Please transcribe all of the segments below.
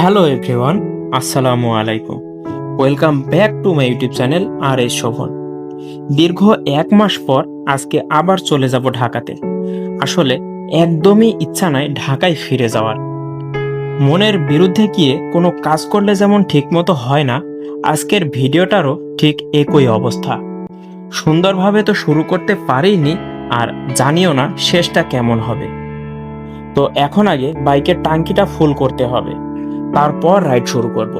Hello everyone আসসালামু আলাইকুম welcome back to my YouTube channel R S Shovon দীর্ঘ এক মাস পর আজকে আবার চলে যাব ঢাকাতে। আসলে একদমই ইচ্ছা নাই ঢাকায় ফিরে যাওয়ার। মনের বিরুদ্ধে গিয়ে কোনো কাজ করলে যেমন ঠিকমতো হয় না, আজকের ভিডিওটারও ঠিক একই অবস্থা। সুন্দরভাবে তো শুরু করতে পারিনি, আর জানিও না শেষটা কেমন হবে। তো এখন আগে বাইকের টাঙ্কিটা ফুল করতে হবে। তারপর রাইড শুরু করব।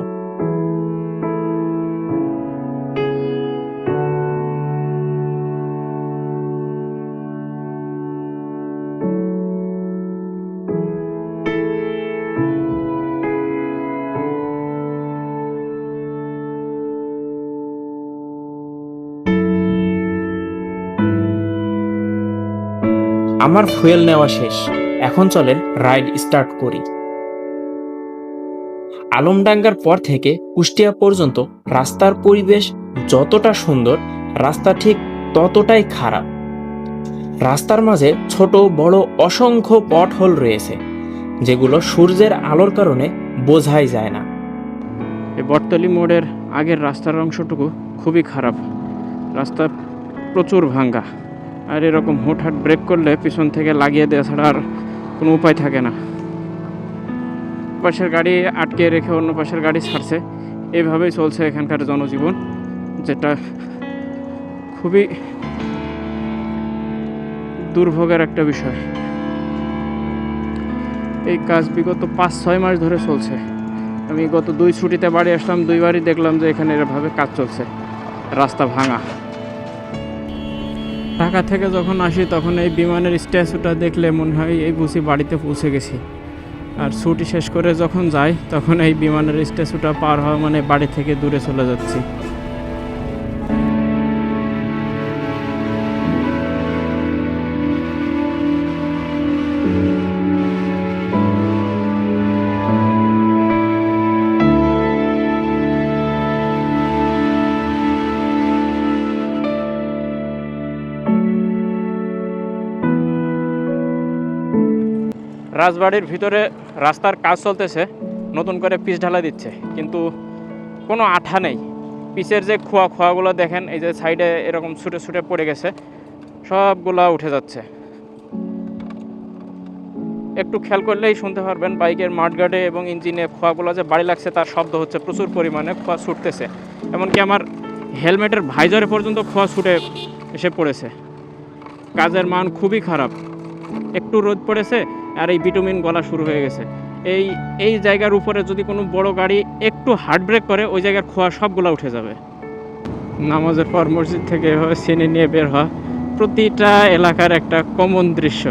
আমার ফুয়েল নেওয়া শেষ। এখন চলেন রাইড স্টার্ট করি। আলমডাঙ্গার পর থেকে কুষ্টিয়া পর্যন্ত রাস্তার পরিবেশ যতটা সুন্দর, রাস্তা ঠিক ততটাই খারাপ। রাস্তার মাঝে ছোট, বড়, অসংখ্য পথ হোল রয়েছে, যেগুলো সূর্যের আলোর কারণে বোঝাই যায় না। এই বটতলি মোড়ের আগের রাস্তার অংশটুকু খুবই খারাপ। রাস্তা প্রচুর ভাঙ্গা, আর এরকম হুটহাট ব্রেক করলে পিছন থেকে লাগিয়ে দেওয়া ছাড়া আর কোনো উপায় থাকে না। পাশের গাড়ি আটকে রেখে অন্য পাশের গাড়ি ছাড়ছে। এইভাবেই চলছে এখানকার জনজীবন, যেটা খুবই দুর্ভোগের একটা বিষয়। এই কাজ বিগত পাঁচ, ছয় মাস ধরে চলছে। আমি গত দুই ছুটিতে বাড়ি আসলাম, দুইবারই দেখলাম যে এখানে এভাবে কাজ চলছে। রাস্তা ভাঙা। ঢাকা থেকে যখন আসি, তখন এই বিমানের স্ট্যাচুটা দেখলে মনে হয় এই বুঝি বাড়িতে পৌঁছে গেছি। আর ছুটি শেষ করে যখন যাই, তখন এই বিমানের স্ট্যাচুটা পার হওয়া মানে বাড়ি থেকে দূরে চলে যাচ্ছি। রাজবাড়ির ভিতরে রাস্তার কাজ চলতেছে, নতুন করে পিচ ঢালা দিচ্ছে। কিন্তু কোনো আঠা নেই। পিচের যে খোয়া খোয়াগুলো দেখেন, এই যে সাইডে এরকম ছুটে ছুটে পড়ে গেছে, সবগুলা উঠে যাচ্ছে। একটু খেয়াল করলেই শুনতে পারবেন, বাইকের মাঠগার্ডে এবং ইঞ্জিনে খোয়াগুলো যে বাড়ি লাগছে, তার শব্দ হচ্ছে প্রচুর পরিমাণে খোয়া ছুটতেছে। এমনকি আমার হেলমেটের ভাইজারে পর্যন্ত খোয়া ছুটে এসে পড়েছে। কাজের মান খুবই খারাপ। একটু রোদ পড়েছে আর এই ভিটামিন গলা শুরু হয়ে গেছে। এই এই জায়গার উপরে যদি কোনো বড় গাড়ি একটু হার্ড ব্রেক করে, ওই জায়গার খোয়া সবগুলো উঠে যাবে। নামাজের পর মসজিদ থেকে এভাবে সিনে নিয়ে বের হওয়া প্রতিটা এলাকার একটা কমন দৃশ্য।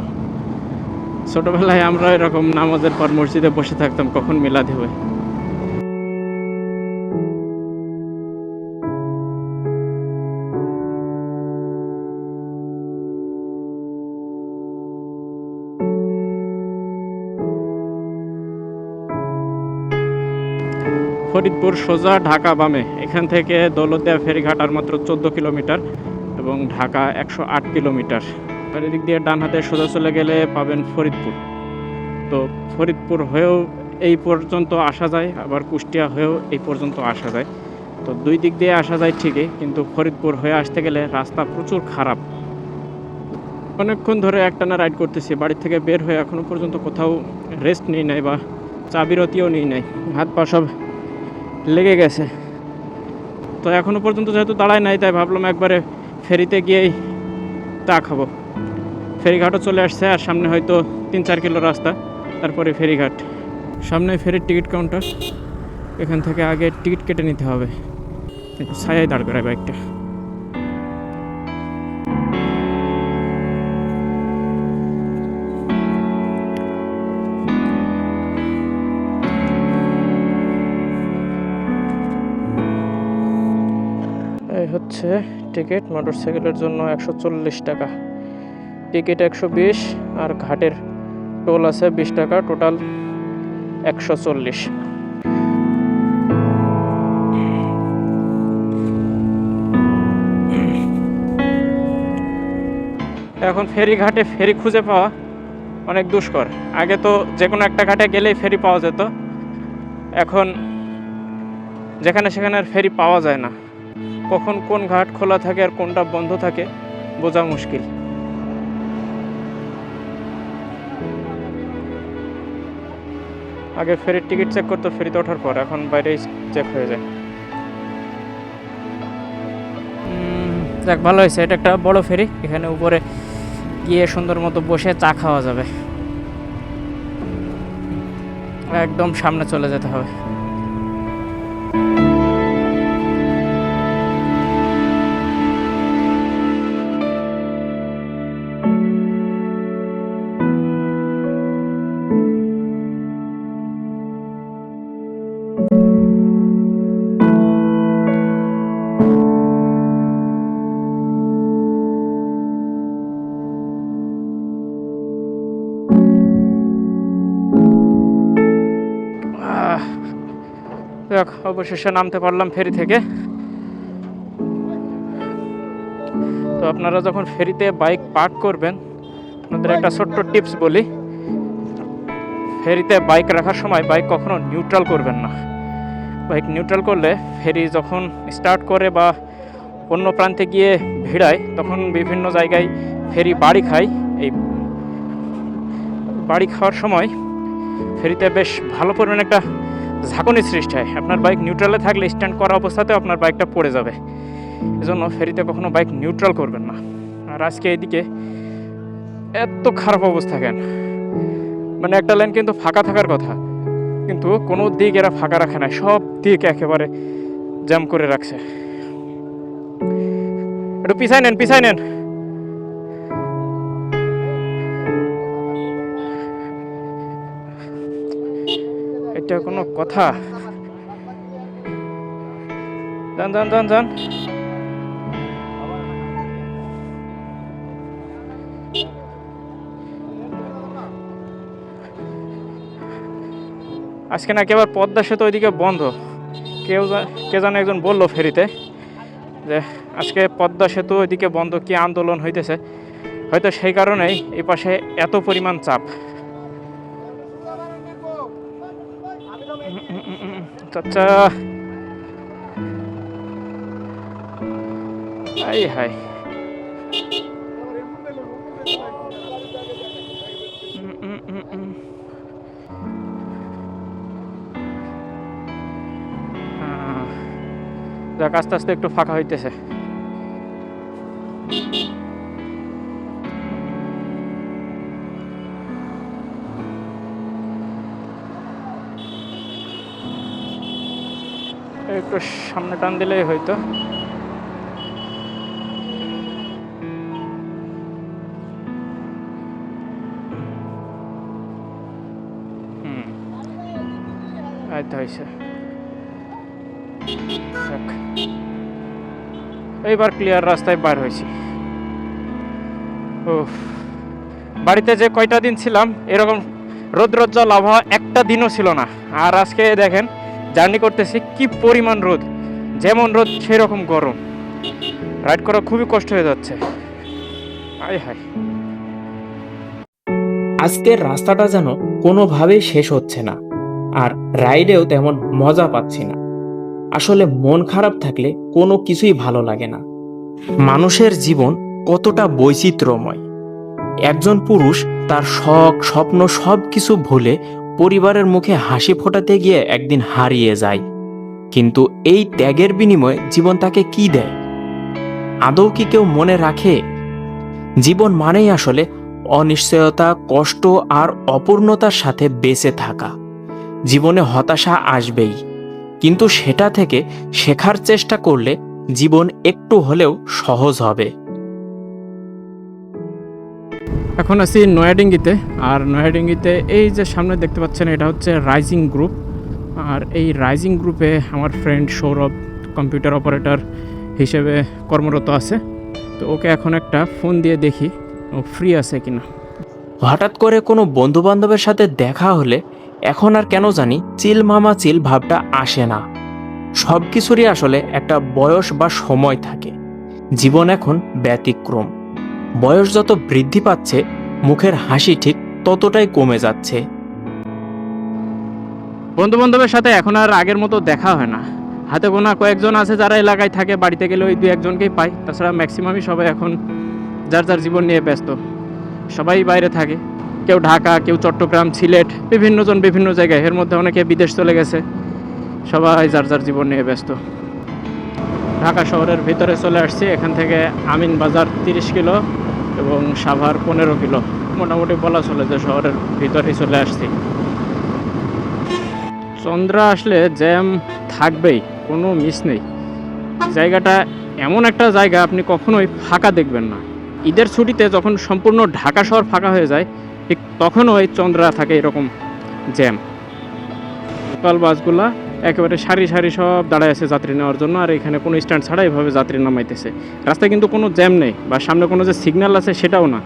ছোটবেলায় আমরা এরকম নামাজের পর মসজিদে বসে থাকতাম, কখন মিলাদ হবে? ফরিদপুর সোজা ঢাকা বামে। এখান থেকে দৌলতদিয়া ফেরিঘাট আর মাত্র চোদ্দ কিলোমিটার এবং ঢাকা একশো আট কিলোমিটার। আর এদিক দিয়ে ডান হাতে সোজা চলে গেলে পাবেন ফরিদপুর। তো ফরিদপুর হয়েও এই পর্যন্ত আসা যায়, আবার কুষ্টিয়া হয়েও এই পর্যন্ত আসা যায়। তো দুই দিক দিয়ে আসা যায় ঠিকই, কিন্তু ফরিদপুর হয়ে আসতে গেলে রাস্তা প্রচুর খারাপ। অনেকক্ষণ ধরে একটানা রাইড করতেছি, বাড়ি থেকে বের হয়ে এখনও পর্যন্ত কোথাও রেস্ট নেই নাই বা চা বিরতিও নেই নাই। হাত পা সব লেগে গেছে। তো এখনও পর্যন্ত যেহেতু দাঁড়ায় নাই, তাই ভাবলাম একবারে ফেরিতে গিয়েই তা খাব। ফেরিঘাটও চলে আসছে, আর সামনে হয়তো তিন চার কিলো রাস্তা, তারপরে ফেরিঘাট। সামনে ফেরির টিকিট কাউন্টার, এখান থেকে আগে টিকিট কেটে নিতে হবে। ছায়াই দাঁড় করায় বাইকটা। এই হচ্ছে টিকিট মোটরসাইকেলের জন্য একশো চল্লিশ টাকা। টিকিট একশো বিশ আর ঘাটের টোল আছে বিশ টাকা, টোটাল একশো চল্লিশ। এখন ফেরি ঘাটে ফেরি খুঁজে পাওয়া অনেক দুষ্কর। আগে তো যে কোনো একটা ঘাটে গেলেই ফেরি পাওয়া যেত। এখন যেখানে সেখানে আর ফেরি পাওয়া যায় না। কখন কোন ঘাট খোলা থাকে আর কোনটা বন্ধ থাকে, বোঝা মুশকিল। আগে ফেরির টিকিট চেক করতো, ফেরিতে ওঠার পর। এখন বাইরেই চেক হয়ে যায়। যাক, ভালো হয়েছে। এটা একটা বড় ফেরি। এখানে উপরে গিয়ে সুন্দর মতো বসে চা খাওয়া যাবে। একদম সামনে চলে যেতে হবে। যাক, অবশেষে নামতে পারলাম ফেরি থেকে। তো আপনারা যখন ফেরিতে বাইক পার্ক করবেন, আপনাদের একটা ছোট্ট টিপস বলি। ফেরিতে বাইক রাখার সময় বাইক কখনো নিউট্রাল করবেন না। বাইক নিউট্রাল করলে ফেরি যখন স্টার্ট করে বা অন্য প্রান্তে গিয়ে ভিড়ায়, তখন বিভিন্ন জায়গায় ফেরি বাড়ি খায়। এই বাড়ি খাওয়ার সময় ফেরিতে বেশ ভালো পরিমাণে একটা ঝাঁকুনি সৃষ্টি হয়। আপনার বাইক নিউট্রালে থাকলে স্ট্যান্ড করা অবস্থাতেও আপনার বাইকটা পড়ে যাবে। এজন্য ফেরিতে কখনো বাইক নিউট্রাল করবেন না। আর আজকে এইদিকে এত খারাপ অবস্থা কেন? মানে একটা লাইন কিন্তু ফাঁকা থাকার কথা। কিন্তু কোনো দিক এরা ফাঁকা রাখে না। সব দিক একেবারে জ্যাম করে রাখছে। একটু পিছাই নেন পিছাই নেন। এটা কোনো কথা। যান যান যান যান আজকে নাকি আবার পদ্মা সেতু ওইদিকে বন্ধ। কেউ কে জানে একজন বলল ফেরিতে যে, আজকে পদ্মা সেতু ওইদিকে বন্ধ কি আন্দোলন হইতেছে। হয়তো সেই কারণেই এই পাশে এত পরিমাণ চাপ। চাচা। আই হাই। যাক আস্তে আস্তে একটু ফাঁকা হইতেছে। একটু সামনে টান দিলেই হয়তো। এইবার ক্লিয়ার রাস্তায় বার হয়েছি। বাড়িতে যে কয়টা দিন ছিলাম, এরকম রোদ্রোজ্জ্বল আবহাওয়া একটা দিনও ছিল না। আর আজকে দেখেন জার্নি করতেছি, কি পরিমাণ রোদ? যেমন রোদ সেই রকম গরম। রাইড করা খুবই কষ্ট হয়ে যাচ্ছে। আয় হায়। আজকের রাস্তাটা যেন কোনোভাবেই শেষ হচ্ছে না, আর রাইডেও তেমন মজা পাচ্ছি না। আসলে মন খারাপ থাকলে কোনো কিছুই ভালো লাগে না। মানুষের জীবন কতটা বৈচিত্র্যময়। একজন পুরুষ তার শখ, স্বপ্ন সব কিছু ভুলে পরিবারের মুখে হাসি ফোটাতে গিয়ে একদিন হারিয়ে যায়। কিন্তু এই ত্যাগের বিনিময়ে জীবন তাকে কি দেয়? আদৌ কি কেউ মনে রাখে? জীবন মানেই আসলে অনিশ্চয়তা, কষ্ট আর অপূর্ণতার সাথে বেঁচে থাকা। জীবনে হতাশা আসবেই। কিন্তু সেটা থেকে শেখার চেষ্টা করলে জীবন একটু হলেও সহজ হবে। এখন আছি নয়াডিঙ্গিতে। আর নয়াডিঙ্গিতে এই যে সামনে দেখতে পাচ্ছেন, এটা হচ্ছে রাইজিং গ্রুপ আর এই রাইজিং গ্রুপে আমার ফ্রেন্ড সৌরভ কম্পিউটার অপারেটর হিসেবে কর্মরত আছে। তো ওকে এখন একটা ফোন দিয়ে দেখি, ও ফ্রি আছে কিনা। হঠাৎ করে কোনো বন্ধু বান্ধবের সাথে দেখা হলে এখন আর কেন জানি চিল মামা চিল ভাবটা আসে না। সব কিছুরই আসলে একটা বয়স বা সময় থাকে। জীবন এখন ব্যতিক্রম। বয়স যত বৃদ্ধি পাচ্ছে, মুখের হাসি ঠিক ততটাই কমে যাচ্ছে। বন্ধু বান্ধবের সাথে এখন আর আগের মতো দেখা হয় না। হাতে গোনা কয়েকজন আছে যারা এলাকায় থাকে, বাড়িতে গেলে ওই দু একজনকেই পাই তাছাড়া ম্যাক্সিমামই সবাই এখন যার যার জীবন নিয়ে ব্যস্ত। সবাই বাইরে থাকে। কেউ ঢাকা, কেউ চট্টগ্রাম, সিলেট, বিভিন্নজন বিভিন্ন জায়গায়। এর মধ্যে অনেকে বিদেশ চলে গেছে। সবাই যার যার জীবন নিয়ে ব্যস্ত। ঢাকা শহরের ভিতরে চলে আসছি। এখান থেকে আমিন বাজার তিরিশ কিলো। এবং সাভার পনেরো কিলো। মোটামুটি বলা চলে যে শহরের ভিতরেই চলে আসছি। চন্দ্রা আসলে জ্যাম থাকবেই, কোনো মিস নেই। জায়গাটা এমন একটা জায়গা আপনি কখনোই ফাঁকা দেখবেন না। ঈদের ছুটিতে যখন সম্পূর্ণ ঢাকা শহর ফাঁকা হয়ে যায়, ঠিক তখন ওই চন্দ্রা থাকে এরকম জ্যাম। লোকাল বাসগুলা একেবারে সারি সারি সব দাঁড়ায় আছে যাত্রী নেওয়ার জন্য, আর এখানে কোনো স্ট্যান্ড ছাড়া এভাবে যাত্রী নামাইতেছে। রাস্তায় কিন্তু কোনো জ্যাম নেই, বা সামনে কোনো যে সিগন্যাল আছে সেটাও না।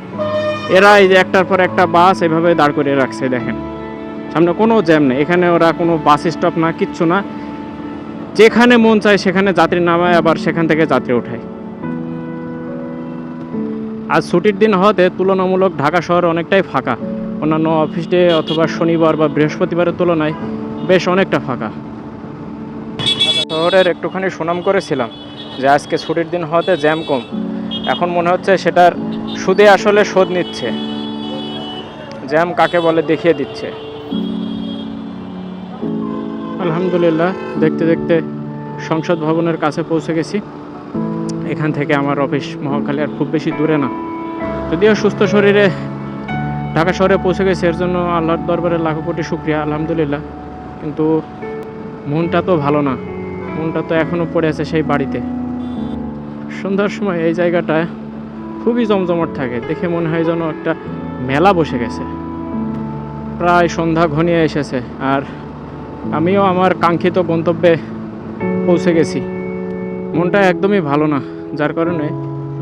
এরা এই যে একটার পর একটা বাস এভাবে দাঁড় করিয়ে রাখছে, দেখেন। সামনে কোনো জ্যাম নেই, এখানে ওরা কোনো বাস স্টপ না, কিচ্ছু না। যেখানে মন চায় সেখানে যাত্রী নামায়, আবার সেখান থেকে যাত্রী ওঠায়। আজ ছুটির দিন হওয়াতে তুলনামূলক ঢাকা শহর অনেকটাই ফাঁকা। অন্যান্য অফিস ডে অথবা শনিবার বা বৃহস্পতিবারের তুলনায় বেশ অনেকটা ফাঁকা। শহরের একটুখানি সুনাম করেছিলাম, যে আজকে ছুটির দিন হওয়াতে জ্যাম কম। এখন মনে হচ্ছে সেটার সুদে আসলে শোধ নিচ্ছে। জ্যাম কাকে বলে দেখিয়ে দিচ্ছে। আলহামদুলিল্লাহ, দেখতে দেখতে সংসদ ভবনের কাছে পৌঁছে গেছি। এখান থেকে আমার অফিস মহাখালী আর খুব বেশি দূরে না। যদিও সুস্থ শরীরে ঢাকা শহরে পৌঁছে গেছে, এর জন্য আল্লাহর দরবারে লাখো কোটি শুক্রিয়া, আলহামদুলিল্লাহ। কিন্তু মনটা তো ভালো না। মনটা তো এখনও পড়ে আছে সেই বাড়িতে। সন্ধ্যার সময় এই জায়গাটায় খুবই জমজমাট থাকে। দেখে মনে হয় যেন একটা মেলা বসে গেছে। প্রায় সন্ধ্যা ঘনিয়ে এসেছে আর আমিও আমার কাঙ্ক্ষিত গন্তব্যে পৌঁছে গেছি। মনটা একদমই ভালো না, যার কারণে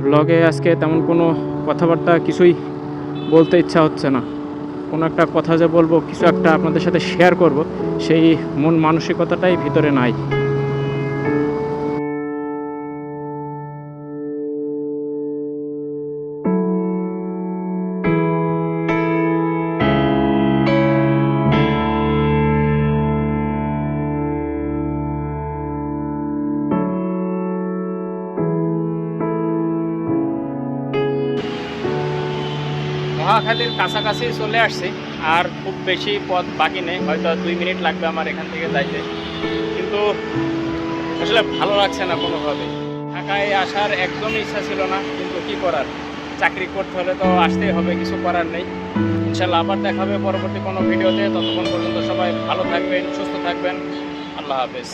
ব্লগে আজকে তেমন কোনো কথাবার্তা কিছুই বলতে ইচ্ছা হচ্ছে না। কোনো একটা কথা যে বলব, কিছু একটা আপনাদের সাথে শেয়ার করব, সেই মন মানসিকতাটাই ভিতরে নাই। মহাখালীর কাছাকাছি চলে আসছি, আর খুব বেশি পথ বাকি নেই, হয়তো দুই মিনিট লাগবে আমার এখান থেকে যাইতে। কিন্তু আসলে ভালো লাগছে না কোনোভাবে। ঢাকায় আসার একদমই ইচ্ছা ছিল না, কিন্তু কি করার? চাকরি করতে হলে তো আসতেই হবে, কিছু করার নেই। ইনশাল্লাহ আবার দেখা হবে পরবর্তী কোনো ভিডিওতে। ততক্ষণ পর্যন্ত সবাই ভালো থাকবেন, সুস্থ থাকবেন। আল্লাহ হাফেজ।